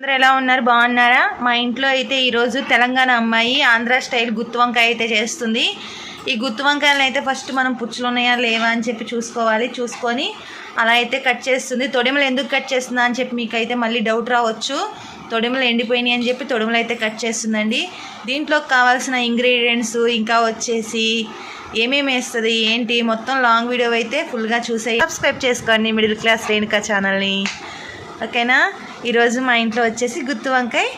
అందరూ ఎలా ఉన్నారు? బాగున్నారా? మా ఇంట్లో అయితే ఈరోజు తెలంగాణ అమ్మాయి ఆంధ్ర స్టైల్ గుత్తి వంకాయ అయితే చేస్తుంది. ఈ గుత్తి వంకాయలను అయితే ఫస్ట్ మనం పుచ్చులు ఉన్నాయా లేవా అని చెప్పి చూసుకోవాలి. చూసుకొని అలా అయితే కట్ చేస్తుంది. తొడిమలు ఎందుకు కట్ చేస్తుందా అని చెప్పి మీకు అయితే మళ్ళీ డౌట్ రావచ్చు. తొడిమలు ఎండిపోయినాయి అని చెప్పి తొడిమలు అయితే కట్ చేస్తుందండి. దీంట్లో కావాల్సిన ఇంగ్రీడియంట్స్ ఇంకా వచ్చేసి ఏమేమి వేస్తుంది ఏంటి? మొత్తం లాంగ్ వీడియో అయితే ఫుల్గా చూసేయి. సబ్స్క్రైబ్ చేసుకోండి మిడిల్ క్లాస్ రేణుకా ఛానల్ని. ఓకేనా? ఈరోజు మా ఇంట్లో వచ్చేసి గుత్తి వంకాయ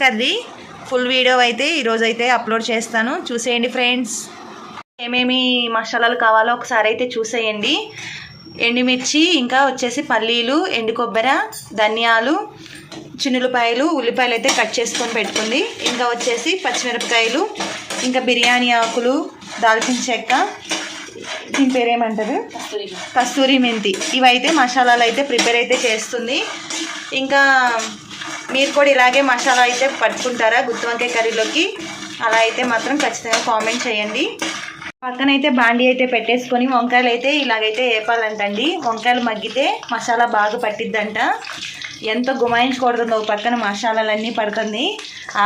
కర్రీ. ఫుల్ వీడియో అయితే ఈరోజు అయితే అప్లోడ్ చేస్తాను. చూసేయండి ఫ్రెండ్స్ ఏమేమి మసాలాలు కావాలో ఒకసారి అయితే చూసేయండి. ఎండుమిర్చి ఇంకా వచ్చేసి పల్లీలు ఎండు కొబ్బరి ధనియాలు చిన్నులపాయలు ఉల్లిపాయలు అయితే కట్ చేసుకొని పెట్టుకుంది. ఇంకా వచ్చేసి పచ్చిమిరపకాయలు ఇంకా బిర్యానీ ఆకులు దాల్చిన చెక్క దీని పేరేమంటారు? కస్తూరి మెంతి. ఇవైతే మసాలాలు అయితే ప్రిపేర్ అయితే చేస్తుంది. ఇంకా మీరు కూడా ఇలాగే మసాలా అయితే పట్టుకుంటారా గుత్తి వంకాయ కర్రీలోకి? అలా అయితే మాత్రం ఖచ్చితంగా కామెంట్ చేయండి. పక్కనైతే బాండీ అయితే పెట్టేసుకొని వంకాయలు అయితే ఇలాగైతే వేపాలంటండి వంకాయలు మగ్గితే మసాలా బాగా పట్టిద్దంట. ఎంత గుమాయించకూడదు ఒక పక్కన మసాలాలన్నీ పడుతుంది.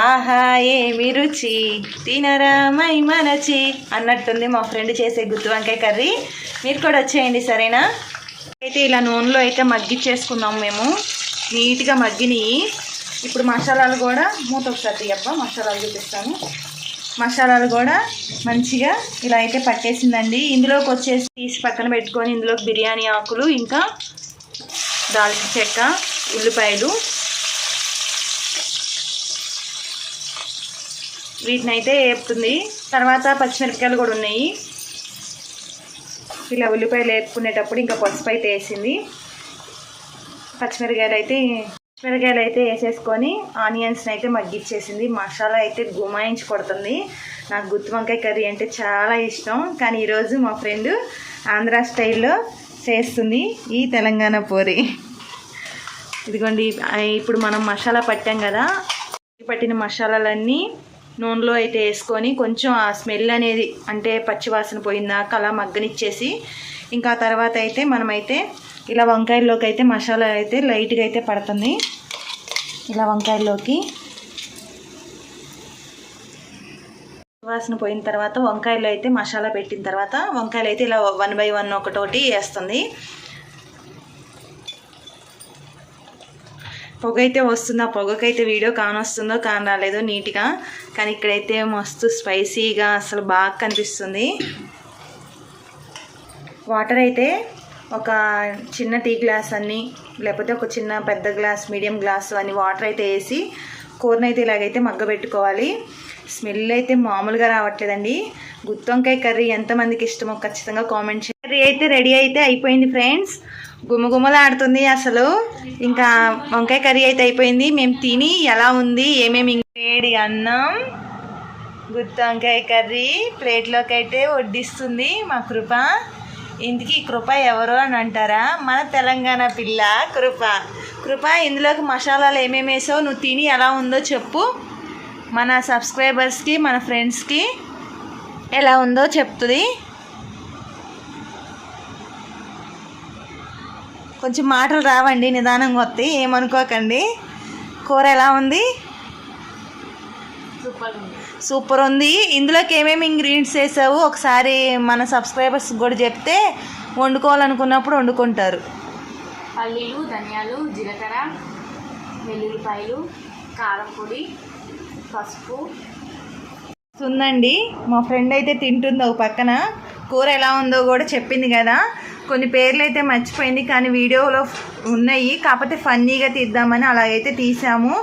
ఆహా ఏమి రుచి? తినరామై మనచి అన్నట్టుంది మా ఫ్రెండ్ చేసే గుత్తి వంకాయ కర్రీ. మీరు కూడా వచ్చేయండి సరేనా? అయితే ఇలా నూనెలో అయితే మగ్గిచ్చేసుకుందాం మేము. నీట్గా మగ్గినాయి. ఇప్పుడు మసాలాలు కూడా మూత ఒకసారి తీయప్ప మసాలాలు చూపిస్తాను. మసాలాలు కూడా మంచిగా ఇలా అయితే పట్టేసిందండి. ఇందులోకి వచ్చేసి తీసి పక్కన పెట్టుకొని ఇందులోకి బిర్యానీ ఆకులు ఇంకా దాల్చిన చెక్క ఉల్లిపాయలు. వీటిని అయితే వేపుతుంది తర్వాత పచ్చిమిరపకాయలు కూడా ఉన్నాయి. ఇలా ఉల్లిపాయలు వేపుకునేటప్పుడు ఇంకా పసుపు అయితే వేసింది. పచ్చిమిరకాయలు అయితే పచ్చిమిరకాయలు అయితే వేసేసుకొని ఆనియన్స్ని అయితే మగ్గిచ్చేసింది. మసాలా అయితే గుమాయించి కొడుతుంది నాకు గుత్తి వంకాయ కర్రీ అంటే చాలా ఇష్టం. కానీ ఈరోజు మా ఫ్రెండ్ ఆంధ్ర స్టైల్లో చేస్తుంది ఈ తెలంగాణ పూరి. ఇదిగోండి ఇప్పుడు మనం మసాలా పట్టాం కదా. పట్టిన మసాలాలన్నీ నూనెలో అయితే వేసుకొని కొంచెం ఆ స్మెల్ అనేది అంటే పచ్చివాసన పోయిందాక అలా మగ్గనిచ్చేసి ఇంకా తర్వాత అయితే మనమైతే ఇలా వంకాయల్లోకి అయితే మసాలా అయితే లైట్గా అయితే పడుతుంది. ఇలా వంకాయల్లోకి. వాసన పోయిన తర్వాత వంకాయలు అయితే మసాలా పెట్టిన తర్వాత వంకాయలు అయితే ఇలా వన్ బై వన్ ఒకటోటి వేస్తుంది. పొగ అయితే వస్తుంది? ఆ పొగకైతే వీడియో కానొస్తుందో కాని రాలేదో నీట్గా. కానీ ఇక్కడైతే మస్తు స్పైసీగా అసలు బాగా కనిపిస్తుంది. వాటర్ అయితే ఒక చిన్న టీ గ్లాస్ అన్ని లేకపోతే ఒక చిన్న పెద్ద గ్లాస్ మీడియం గ్లాస్ అని వాటర్ అయితే వేసి కూరనైతే ఇలాగైతే మగ్గబెట్టుకోవాలి. స్మెల్ అయితే మామూలుగా రావట్లేదండి. గుత్తొంకాయ కర్రీ ఎంతమందికి ఇష్టమో ఖచ్చితంగా కామెంట్ చేయండి. కర్రీ అయితే రెడీ అయితే అయిపోయింది ఫ్రెండ్స్. గుమగుమలాడుతుంది అసలు. ఇంకా వంకాయ కర్రీ అయితే అయిపోయింది. మేము తిని ఎలా ఉంది? ఏమేమి వేడి అన్నం గుత్తి వంకాయ కర్రీ ప్లేట్లోకి అయితే వడ్డిస్తుంది మా కృప. ఇంటికి ఈ కృప ఎవరు అని అంటారా? మన తెలంగాణ పిల్ల కృప. కృప ఇందులోకి మసాలాలు ఏమేమి వేసావు? నువ్వు తిని ఎలా ఉందో చెప్పు. మన సబ్స్క్రైబర్స్కి మన ఫ్రెండ్స్కి ఎలా ఉందో చెప్తుంది. కొంచెం మాటలు రావండి నిదానంగా వస్తాయి ఏమనుకోకండి. కూర ఎలా ఉంది. సూపర్ ఉంది. ఇందులోకి ఏమేమి ఇంగ్రీడియంట్స్ వేసావు? ఒకసారి మన సబ్స్క్రైబర్స్ కూడా చెప్తే వండుకోవాలనుకున్నప్పుడు వండుకుంటారు. పల్లీలు ధనియాలు జీలకర్ర వెల్లుల్లిపాయలు కారం పొడి పసుపు. ఉందండి. మా ఫ్రెండ్ అయితే తింటుంది ఒక పక్కన. కూర ఎలా ఉందో కూడా చెప్పింది కదా. కొన్ని పేర్లు అయితే మర్చిపోయింది కానీ వీడియోలో ఉన్నాయి. కాకపోతే ఫన్నీగా తీద్దామని అలాగైతే తీసాము.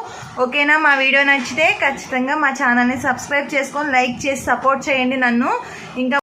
ఓకేనా? మా వీడియో నచ్చితే ఖచ్చితంగా మా ఛానల్ని సబ్స్క్రైబ్ చేసుకొని లైక్ చేసి సపోర్ట్ చేయండి నన్ను. ఇంకా